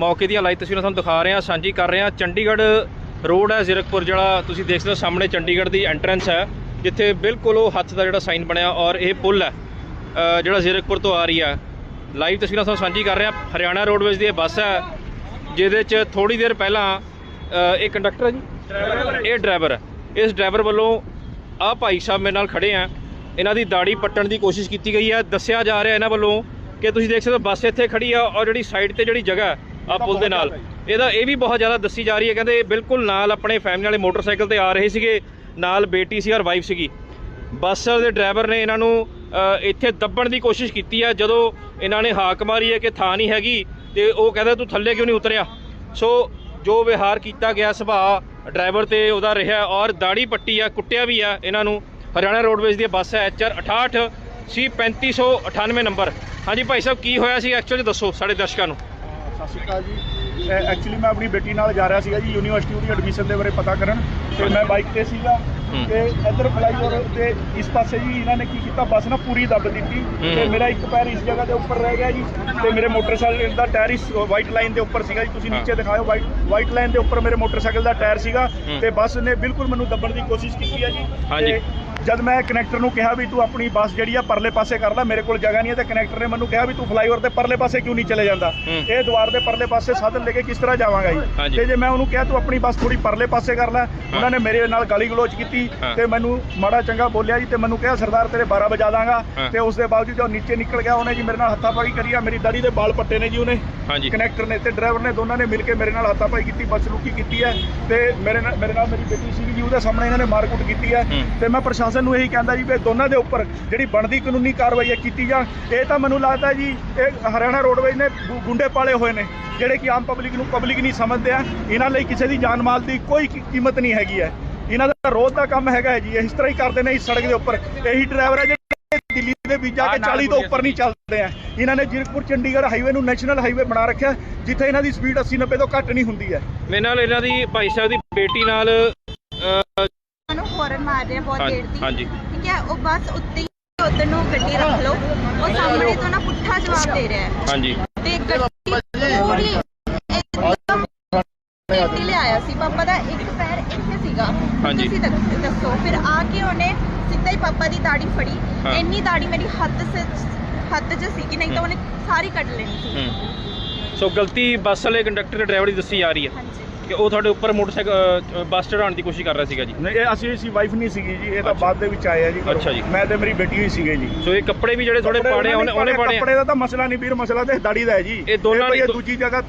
ਮੌਕੇ ਦੀਆਂ ਲਾਈਵ ਤਸਵੀਰਾਂ ਤੁਹਾਨੂੰ ਦਿਖਾ ਰਹੇ ਹਾਂ, ਸਾਂਝੀ ਕਰ ਰਹੇ ਹਾਂ। ਚੰਡੀਗੜ੍ਹ ਰੋਡ ਹੈ, ਜ਼ੀਰਕਪੁਰ ਜਿਹੜਾ ਤੁਸੀਂ ਦੇਖ ਸਕਦੇ ਹੋ, ਸਾਹਮਣੇ ਚੰਡੀਗੜ੍ਹ ਦੀ ਐਂਟਰੈਂਸ ਹੈ, ਜਿੱਥੇ ਬਿਲਕੁਲ ਉਹ ਹੱਥ ਦਾ ਜਿਹੜਾ ਸਾਈਨ ਬਣਿਆ ਔਰ ਇਹ ਪੁਲ ਹੈ ਜਿਹੜਾ ਜ਼ੀਰਕਪੁਰ ਤੋਂ ਆ ਰਹੀ ਹੈ। ਲਾਈਵ ਤਸਵੀਰਾਂ ਤੁਹਾਨੂੰ ਸਾਂਝੀ ਕਰ ਰਹੇ ਹਾਂ। ਹਰਿਆਣਾ ਰੋਡਵੇਜ਼ ਦੀ ਇਹ ਬੱਸ ਹੈ, ਜਿਹਦੇ 'ਚ ਥੋੜੀ ਦੇਰ ਪਹਿਲਾਂ ਇਹ ਕੰਡਕਟਰ ਹੈ ਜੀ? ਇਹ ਡਰਾਈਵਰ ਹੈ। ਇਸ ਡਰਾਈਵਰ ਵੱਲੋਂ ਆਹ ਭਾਈ ਸਾਹਿਬ ਮੇਰੇ ਨਾਲ ਖੜੇ ਆ ਇਹਨਾਂ ਦੀ ਦਾੜੀ ਪੱਟਣ ਦੀ ਕੋਸ਼ਿਸ਼ ਕੀਤੀ ਗਈ ਹੈ। ਦੱਸਿਆ ਜਾ ਰਿਹਾ ਇਹਨਾਂ ਵੱਲੋਂ ਕਿ ਤੁਸੀਂ ਦੇਖ ਸਕਦੇ ਹੋ, ਬੱਸ ਇੱਥੇ ਖੜੀ ਆ ਔਰ ਜਿਹੜੀ ਸਾਈਡ ਤੇ ਜਿਹੜੀ ਜਗ੍ਹਾ ਆ ਪੁਲ ਦੇ ਨਾਲ। ਇਹਦਾ ਇਹ ਵੀ ਬਹੁਤ ਜ਼ਿਆਦਾ ਦੱਸੀ ਜਾ ਰਹੀ ਹੈ। ਕਹਿੰਦੇ ਇਹ ਬਿਲਕੁਲ ਨਾਲ ਆਪਣੇ ਫੈਮਿਲੀ ਵਾਲੇ ਮੋਟਰਸਾਈਕਲ ਤੇ ਆ ਰਹੇ ਸੀਗੇ। ਨਾਲ ਬੇਟੀ ਸੀ ਔਰ ਵਾਈਫ ਸੀਗੀ। ਬੱਸ ਦੇ ਡਰਾਈਵਰ ਨੇ ਇਹਨਾਂ ਨੂੰ ਇੱਥੇ ਦੱਬਣ ਦੀ ਕੋਸ਼ਿਸ਼ ਕੀਤੀ ਹੈ ਜਦੋਂ ਇਹਨਾਂ ਨੇ ਹਾਕ ਮਾਰੀ ਹੈ ਕਿ ਥਾਂ ਨਹੀਂ ਹੈਗੀ ਤੇ ਉਹ ਕਹਿੰਦਾ ਤੂੰ ਥੱਲੇ ਕਿਉਂ ਨਹੀਂ ਉਤਰਿਆ? ਸੋ ਜੋ ਵਿਹਾਰ ਕੀਤਾ ਗਿਆ ਸੁਭਾਅ ਡਰਾਈਵਰ ਤੇ ਉਹਦਾ ਰਿਹਾ ਔਰ ਦਾੜੀ ਪੱਟੀ ਆ ਕੁੱਟਿਆ ਵੀ ਆ ਇਹਨਾਂ ਨੂੰ। ਹਰਿਆਣਾ ਰੋਡਵੇਜ਼ ਦੀ ਬੱਸ ਹੈ ਐਚਆਰ 68 ਸੀ 3598 ਨੰਬਰ। ਹਾਂਜੀ ਭਾਈ ਸਾਹਿਬ ਕੀ ਹੋਇਆ ਸੀ? ਐਕਚੁਅਲੀ ਦੱਸੋ ਸਾਡੇ ਦਰਸ਼ਕਾਂ ਨੂੰ। ਸਤਿ ਸ਼੍ਰੀ ਅਕਾਲ ਜੀ ਐਕਚੁਅਲੀ ਮੈਂ ਆਪਣੀ ਬੇਟੀ ਨਾਲ ਜਾ ਰਿਹਾ ਸੀਗਾ ਜੀ ਯੂਨੀਵਰਸਿਟੀ ਉਹਦੀ ਐਡਮਿਸ਼ਨ ਦੇ ਬਾਰੇ ਪਤਾ ਕਰਨ ਤੇ ਮੈਂ ਬਾਈਕ ਤੇ ਸੀਗਾ। ਤੇ ਇੱਧਰ ਫਲਾਈਓਵਰ ਤੇ ਇਸ ਪਾਸੇ ਜੀ ਇਹਨਾਂ ਨੇ ਕੀ ਕੀਤਾ ਬੱਸ ਨਾ ਪੂਰੀ ਦੱਬ ਦਿੱਤੀ ਤੇ। ਮੇਰਾ ਇੱਕ ਪੈਰ ਇਸ ਜਗ੍ਹਾ ਦੇ ਉੱਪਰ ਰਹਿ ਗਿਆ ਜੀ ਤੇ ਮੇਰੇ ਮੋਟਰਸਾਈਕਲ ਦਾ ਟਾਇਰ ਇਸ ਵਾਈਟ ਲਾਈਨ ਦੇ ਉੱਪਰ ਸੀਗਾ ਜੀ ਤੁਸੀਂ। ਨੀਚੇ ਦਿਖਾਓ ਵਾਈਟ ਵਾਈਟ ਲਾਈਨ ਦੇ ਉੱਪਰ ਮੇਰੇ ਮੋਟਰਸਾਈਕਲ ਦਾ ਟਾਇਰ ਸੀਗਾ। ਤੇ ਬੱਸ ਨੇ ਬਿਲਕੁਲ ਮੈਨੂੰ ਦੱਬਣ ਦੀ ਕੋਸ਼ਿਸ਼ ਕੀਤੀ ਹੈ ਜੀ ਹਾਂਜੀ। ਜਦ ਮੈਂ ਕਨੈਕਟਰ ਨੂੰ ਕਿਹਾ ਵੀ ਤੂੰ ਆਪਣੀ ਬੱਸ ਜਿਹੜੀ ਆ ਪਰਲੇ ਪਾਸੇ ਕਰ ਲੈ ਮੇਰੇ ਕੋਲ ਜਗ੍ਹਾ ਨਹੀਂ ਹੈ ਤੇ ਕਨੈਕਟਰ ਨੇ ਮੈਨੂੰ ਕਿਹਾ ਵੀ ਤੂੰ ਫਲਾਈਓਵਰ ਦੇ ਪਰਲੇ ਪਾਸੇ ਕਿਉਂ ਨਹੀਂ ਚਲੇ ਜਾਂਦਾ। ਇਹ ਦੁਆਰ ਦੇ ਪਰਲੇ ਪਾਸੇ ਸਾਧਨ ਲੈ ਕੇ ਕਿਸ ਤਰ੍ਹਾਂ ਜਾਵਾਂਗਾ। ਜੀ ਤੇ ਜੇ ਮੈਂ ਉਹਨੂੰ ਕਿਹਾ ਤੂੰ ਆਪਣੀ ਬੱਸ ਥੋੜੀ ਪਰਲੇ ਪਾਸੇ ਕਰ ਲੈ ਉਹਨਾਂ ਨੇ ਮੇਰੇ ਨਾਲ ਗਾਲੀ ਗਲੋਚ ਕੀਤੀ। ਤੇ ਮੈਨੂੰ ਮਾੜਾ ਚੰਗਾ ਬੋਲਿਆ ਜੀ ਤੇ ਮੈਨੂੰ ਕਿਹਾ ਸਰਦਾਰ ਤੇਰੇ 12 ਵਜਾ ਦਾਂਗਾ। ਤੇ ਉਸ ਦੇ ਬਾਵਜੂਦ ਜਦੋਂ ਨੀਚੇ ਨਿਕਲ ਗਿਆ ਉਹਨੇ ਜੀ ਮੇਰੇ ਨਾਲ ਹੱਥਾਪਾਈ ਕਰੀ ਆ ਮੇਰੀ ਦਾੜੀ ਦੇ ਵਾਲ ਪੱਟੇ ਨੇ ਜੀ ਉਹਨੇ ਕਨੈਕਟਰ ਨੇ ਤੇ ਡਰਾਈਵਰ ਨੇ ਦੋਨਾਂ ਨੇ ਮਿਲ ਕੇ ਮੇਰੇ ਨਾਲ ਹੱਥਾਪਾਈ ਕੀਤੀ ਬੱਸ ਲੁਕੀ ਕੀਤੀ ਹੈ ਤੇ ਮੇਰੇ ਨਾਲ ਮੇਰੇ ਨਾਲ ਮੇਰੀ ਬੇਟੀ ਸੀਗੀ ਜੀ ਉਹਦੇ ਸਾਹਮਣੇ ਇਹਨਾਂ ਨੇ ਮਾਰਕੁੱਟ ਕੀਤੀ ਹੂੰ। ਤੇ ਮੈਂ ਪ੍ਰਸ਼ਾਸਨ ਨੂੰ ਇਹੀ ਕਹਿੰਦਾ ਜੀ ਵੀ ਦੋਨਾਂ ਦੇ ਉੱਪਰ ਜਿਹੜੀ ਬਣਦੀ ਕਾਨੂੰਨੀ ਕਾਰਵਾਈ ਹੈ ਕੀਤੀ ਜਾ ਇਹ ਤਾਂ ਮੈਨੂੰ ਲੱਗਦਾ ਜੀ ਇਹ ਹਰਿਆਣਾ ਰੋਡਵੇਜ਼ ਨੇ ਗੁੰਡੇ ਪਾਲੇ ਹੋਏ ਨੇ ਜਿਹੜੇ ਕਿ ਆਮ ਪਬਲਿਕ ਨੂੰ ਪਬਲਿਕ ਨਹੀਂ ਸਮਝਦੇ ਆ। ਇਹਨਾਂ ਲਈ ਕਿਸੇ ਦੀ ਜਾਨ ਮਾਲ ਦੀ ਕੋਈ ਕੀਮਤ ਨਹੀਂ ਹੈਗੀ ਹੈ। ਇਹਨਾਂ ਦਾ ਰੋਜ਼ ਦਾ ਕੰਮ ਹੈਗਾ ਜੀ ਇਸ ਤਰ੍ਹਾਂ ਹੀ ਕਰਦੇ ਨੇ ਇਸ ਸੜਕ ਦੇ ਉੱਪਰ। ਇਹੀ ਡਰਾਈਵਰ ਹੈ ਜਿਹੜੇ ਦਿੱਲੀ ਦੇ ਵਿੱਚ ਜਾ ਕੇ 40 ਤੋਂ ਉੱਪਰ ਨਹੀਂ ਚੱਲਦੇ ਆ। ਇਹਨਾਂ ਨੇ ਜ਼ੀਰਕਪੁਰ ਚੰਡੀਗੜ੍ਹ ਹਾਈਵੇ ਨੂੰ ਨੈਸ਼ਨਲ ਹਾਈਵੇ ਬਣਾ ਰੱਖਿਆ ਜਿੱਥੇ ਇਹਨਾਂ ਦੀ ਸਪੀਡ 80 90 ਤੋਂ ਘੱਟ ਨਹੀਂ ਹੁੰਦੀ ਹੈ। ਮੇਰੇ ਨਾਲ ਇਹਨਾਂ ਦੀ ਭਾਈ ਸਾਹਿਬ ਦੀ ਬੇਟੀ ਨਾਲ ਬਹੁਤ ਹਾਂਜੀ, ਦੇਰ ਦੀ। ਹਾਂਜੀ। ਠੀਕ ਹੈ ਉਹ ਬਸ ਉੱਤੇ ਹੀ ਉਧਰ ਨੂੰ ਗੱਡੀ ਰੱਖ ਲਓ। ਉਹ ਸਾਹਮਣੇ ਤੋਂ ਨਾ ਪੁੱਠਾ ਜਵਾਬ ਦੇ ਰਿਹਾ ਹੈ। ਹਾਂਜੀ। ਤੇ ਗੱਡੀ ਪੂਰੀ ਇੱਕਦਮ ਗੱਡੀ ਲੈ ਆਇਆ ਸੀ। ਪਾਪਾ ਦਾ ਇੱਕ ਪੈਰ ਇੱਥੇ ਸੀਗਾ। ਹਾਂਜੀ। ਤੁਸੀਂ ਦੱਸ- ਦੱਸੋ। ਫਿਰ ਆ ਕੇ ਉਹਨੇ ਸਿੱਧਾ ਹੀ ਪਾਪਾ ਦੀ ਦਾੜੀ ਫੜੀ। ਹਾਂ। ਇੰਨੀ ਦਾੜੀ ਮੇਰੀ ਹੱਥ ਸੇ ਹੱਥ 'ਚ ਸੀ ਕਿ ਨਹੀਂ ਤਾਂ ਉਹਨੇ ਸਾਰੀ ਕੱਢ ਲੈਣੀ ਸੀ। ਹੂੰ। ਸੋ ਗਲਤੀ ਬੱਸ ਵਾਲੇ ਕੰਡਕਟਰ ਤੇ ਡਰਾਈਵਰ ਦੀ ਦੱਸੀ ਜਾ ਰਹੀ ਹੈ। ਹਾਂਜੀ। ਕਿ ਉਹ ਤੁਹਾਡੇ ਉੱਪਰ ਮੋਟਰਸਾਈਕਲ ਬੱਸ ਚੜਾਉਣ ਦੀ ਕੋਸ਼ਿਸ਼ ਕਰ ਰਿਹਾ ਸੀਗਾ ਜੀ ਨਹੀਂ ਇਹ ਅਸੀਂ ਅਸੀਂ ਵਾਈਫ ਨਹੀਂ ਸੀਗੀ ਜੀ ਇਹ ਤਾਂ। ਬਾਅਦ ਦੇ ਵਿੱਚ ਆਏ ਆ ਜੀ। ਅੱਛਾ ਜੀ। ਮੈਂ ਤੇ ਮੇਰੀ ਬੇਟੀ ਹੋਈ ਸੀਗੇ ਜੀ ਸੋ ਇਹ ਕੱਪੜੇ ਵੀ ਜਿਹੜੇ ਥੋੜੇ ਪਾੜੇ ਆ, ਉਹਨੇ ਉਹਨੇ ਪਾੜੇ ਆ। ਕੱਪੜੇ ਦਾ ਤਾਂ ਮਸਲਾ ਨਹੀਂ ਵੀਰ ਮਸਲਾ ਤੇ ਦਾੜੀ ਦਾ ਹੈ ਜੀ ਇਹ ਦੋਨਾਂ ਨੇ- ਦੂਜੀ ਜਗ੍ਹਾ